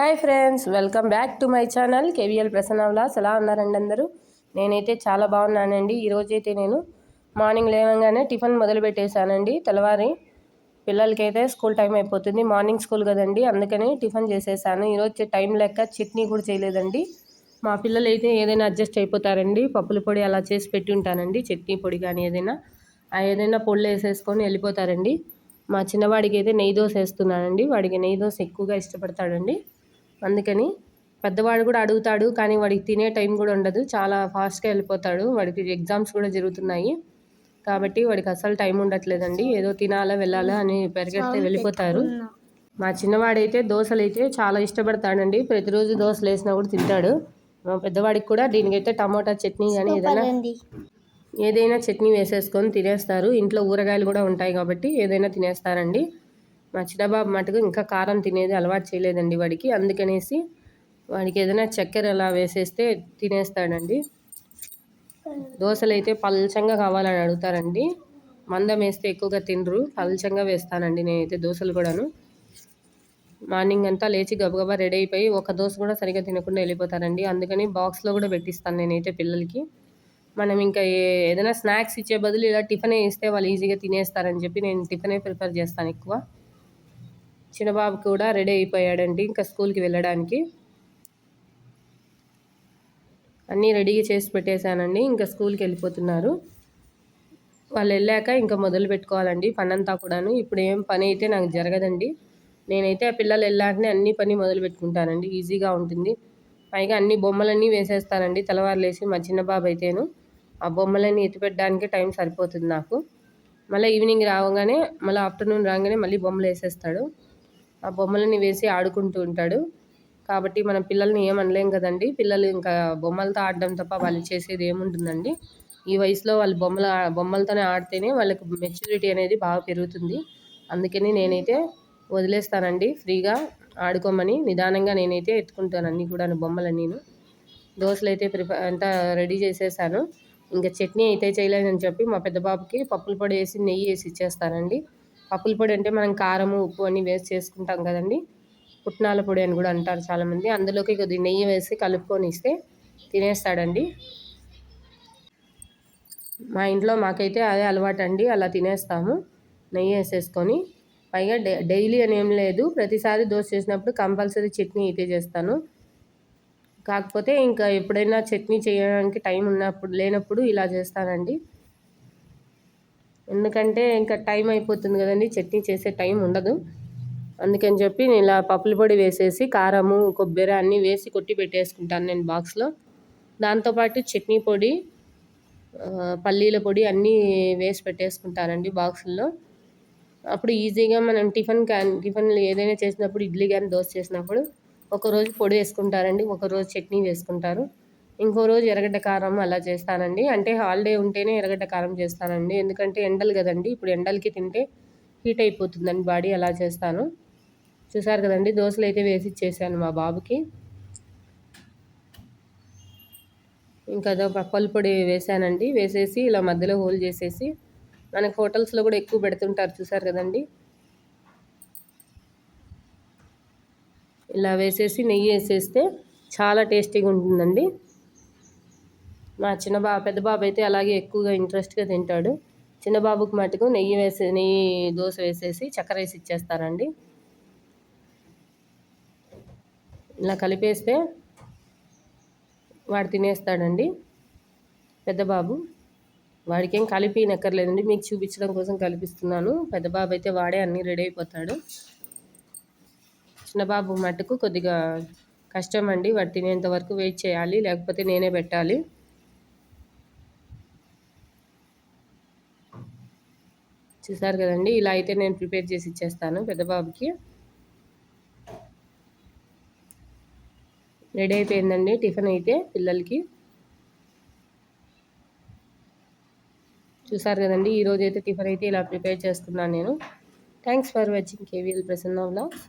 Hi friends welcome back to my channel KVL Prasanna vlogs. ఎలా ఉన్నారండి అందరూ? నేనైతే చాలా బాగున్నానండి. ఈరోజైతే నేను మార్నింగ్ లేవగానే టిఫిన్ మొదలు పెట్టేశానండి. తెల్లవారి పిల్లలకైతే స్కూల్ టైం అయిపోతుంది. మార్నింగ్ స్కూల్ కదండి అందుకని టిఫిన్ చేసేసాను. ఈరోజు టైం లెక్క చట్నీ కూడా చేయలేదండి. మా పిల్లలు అయితే ఏదైనా అడ్జస్ట్ అయిపోతారండి. పప్పుల పొడి అలా చేసి పెట్టి ఉంటానండి. చట్నీ పొడి కానీ ఏదైనా ఏదైనా పొళ్ళు వేసేసుకొని వెళ్ళిపోతారండి. మా చిన్నవాడికి అయితే నెయ్యి దోశ వేస్తున్నానండి. వాడికి నెయ్యి దోశ ఎక్కువగా ఇష్టపడతాడండి. అందుకని పెద్దవాడు కూడా అడుగుతాడు కానీ వాడికి తినే టైం కూడా ఉండదు. చాలా ఫాస్ట్గా వెళ్ళిపోతాడు. వాడికి ఎగ్జామ్స్ కూడా జరుగుతున్నాయి. కాబట్టి వాడికి అసలు టైం ఉండట్లేదండి. ఏదో తినాలా వెళ్ళాలా అని పెరిగెడితే వెళ్ళిపోతారు. మా చిన్నవాడైతే దోశలు అయితే చాలా ఇష్టపడతాడండి. ప్రతిరోజు దోశలు వేసినా కూడా తింటాడు. మా పెద్దవాడికి కూడా దీనికైతే టమాటా చట్నీ కానీ ఏదైనా ఏదైనా చట్నీ వేసేసుకొని తినేస్తారు. ఇంట్లో ఊరగాయలు కూడా ఉంటాయి కాబట్టి ఏదైనా తినేస్తారండి. మా చిన్నబాబు మటుకు ఇంకా కారం తినేది అలవాటు చేయలేదండి వాడికి. అందుకనేసి వాడికి ఏదైనా చక్కెర అలా వేసేస్తే తినేస్తాడండి. దోశలు అయితే పల్చంగా కావాలని అడుగుతారండి. మందం వేస్తే ఎక్కువగా తినరు. పల్చంగా వేస్తానండి నేనైతే దోశలు కూడాను. మార్నింగ్ అంతా లేచి గబగబా రెడీ అయిపోయి ఒక దోశ కూడా సరిగ్గా తినకుండా వెళ్ళిపోతారండి. అందుకని బాక్స్లో కూడా పెట్టిస్తాను నేనైతే పిల్లలకి. మనం ఇంకా ఏదైనా స్నాక్స్ ఇచ్చే బదులు ఇలా టిఫినే ఇస్తే వాళ్ళు ఈజీగా తినేస్తారని చెప్పి నేను టిఫినే ప్రిఫర్ చేస్తాను ఎక్కువ. చిన్నబాబు కూడా రెడీ అయిపోయాడండి ఇంకా స్కూల్కి వెళ్ళడానికి. అన్నీ రెడీగా చేసి పెట్టేశానండి ఇంకా స్కూల్కి వెళ్ళిపోతున్నారు. వాళ్ళు వెళ్ళాక ఇంకా మొదలు పెట్టుకోవాలండి పని అంతా కూడాను. ఇప్పుడు ఏం పని అయితే నాకు జరగదండి. నేనైతే ఆ పిల్లలు వెళ్ళాకనే అన్ని పని మొదలు పెట్టుకుంటానండి ఈజీగా ఉంటుంది. పైగా అన్ని బొమ్మలన్నీ వేసేస్తానండి తెల్లవారులేసి మా చిన్న బాబు అయితేను. ఆ బొమ్మలన్నీ ఎత్తిపెట్టడానికి టైం సరిపోతుంది నాకు. మళ్ళీ ఈవినింగ్ రావగానే మళ్ళీ ఆఫ్టర్నూన్ రాగానే మళ్ళీ బొమ్మలు వేసేస్తాడు. ఆ బొమ్మలని వేసి ఆడుకుంటూ ఉంటాడు. కాబట్టి మన పిల్లల్ని ఏమనలేం కదండి. పిల్లలు ఇంకా బొమ్మలతో ఆడడం తప్ప వాళ్ళు చేసేది ఏముంటుందండి. ఈ వయసులో వాళ్ళు బొమ్మల బొమ్మలతోనే ఆడితేనే వాళ్ళకి మెచ్యూరిటీ అనేది బాగా పెరుగుతుంది. అందుకని నేనైతే వదిలేస్తానండి. ఫ్రీగా ఆడుకోమని నిదానంగా నేనైతే ఎత్తుకుంటాను అన్నీ కూడా బొమ్మలన్నీ దోశలు అయితే ప్రిపేర్ అంతా రెడీ చేసేసాను. ఇంకా చట్నీ అయితే చేయలేదని చెప్పి మా పెద్ద బాబుకి పప్పుల పొడి వేసి నెయ్యి వేసి ఇచ్చేస్తానండి. పప్పుల పొడి అంటే మనం కారము ఉప్పు అన్నీ వేసి చేసుకుంటాం కదండి. పుట్నాల పొడి అని కూడా అంటారు చాలామంది. అందులోకి కొద్దిగా నెయ్యి వేసి కలుపుకొని ఇస్తే తినేస్తాడండి. మా ఇంట్లో మాకైతే అదే అలవాటు అండి అలా తినేస్తాము. నెయ్యి వేసేసుకొని. పైగా డైలీ అని ఏం లేదు. ప్రతిసారి దోశ చేసినప్పుడు కంపల్సరీ చట్నీ అయితే చేస్తాను. కాకపోతే ఇంకా ఎప్పుడైనా చట్నీ చేయడానికి టైం ఉన్నప్పుడు లేనప్పుడు ఇలా చేస్తానండి. ఎందుకంటే ఇంకా టైం అయిపోతుంది కదండి చట్నీ చేసే టైం ఉండదు. అందుకని చెప్పి నేను ఇలా పప్పుల పొడి వేసేసి కారము కొబ్బరి అన్నీ వేసి కొట్టి పెట్టేసుకుంటాను నేను బాక్స్లో. దాంతోపాటు చట్నీ పొడి పల్లీల పొడి అన్నీ వేసి పెట్టేసుకుంటానండి బాక్సుల్లో అప్పుడు ఈజీగా మనం టిఫిన్ క్యాన్ టిఫిన్లు ఏదైనా చేసినప్పుడు ఇడ్లీ కానీ దోశ చేసినప్పుడు ఒకరోజు పొడి వేసుకుంటారండి ఒకరోజు చట్నీ వేసుకుంటారు. ఇంకో రోజు ఎర్రగడ్డ కారం అలా చేస్తానండి. అంటే హాలిడే ఉంటేనే ఎర్రగడ్డ కారం చేస్తానండి. ఎందుకంటే ఎండలు కదండి. ఇప్పుడు ఎండలకి తింటే హీట్ అయిపోతుందండి బాడీ అలా చేస్తాను. చూసారు కదండి దోశలు అయితే వేసి ఇచ్చేసాను మా బాబుకి. ఇంకా అదో పప్పల పొడి వేసానండి. వేసేసి ఇలా మధ్యలో హోల్ చేసేసి మనకి హోటల్స్లో కూడా ఎక్కువ పెడుతుంటారు చూసారు కదండి. ఇలా వేసేసి నెయ్యి వేసేస్తే చాలా టేస్టీగా ఉంటుందండి. మా చిన్న బాబు పెద్ద బాబు అయితే అలాగే ఎక్కువగా ఇంట్రెస్ట్గా తింటాడు. చిన్న బాబుకి మటుకు నెయ్యి వేసి నెయ్యి దోశ వేసేసి చక్కెర వేసి ఇచ్చేస్తారండి. ఇలా కలిపేస్తే వాడు తినేస్తాడండి. పెద్ద బాబు. వాడికి ఏం కలిపి నెక్కర్లేదండి మీకు చూపించడం కోసం కల్పిస్తున్నాను. పెద్ద బాబు అయితే వాడే అన్నీ రెడీ అయిపోతాడు. చిన్న బాబు మట్టుకు కొద్దిగా కష్టం అండి వాడు తినేంత వరకు వెయిట్ చేయాలి. లేకపోతే నేనే పెట్టాలి. చూసారు కదండి. ఇలా అయితే నేను ప్రిపేర్ చేసి ఇచ్చేస్తాను పెద్ద బాబుకి. రెడీ అయిపోయిందండి టిఫిన్ అయితే పిల్లలకి. చూసారు కదండి ఈరోజు అయితే టిఫిన్ అయితే ఇలా ప్రిపేర్ చేసుకున్నాను నేను. Thanks for watching KVL Prasanna vlogs.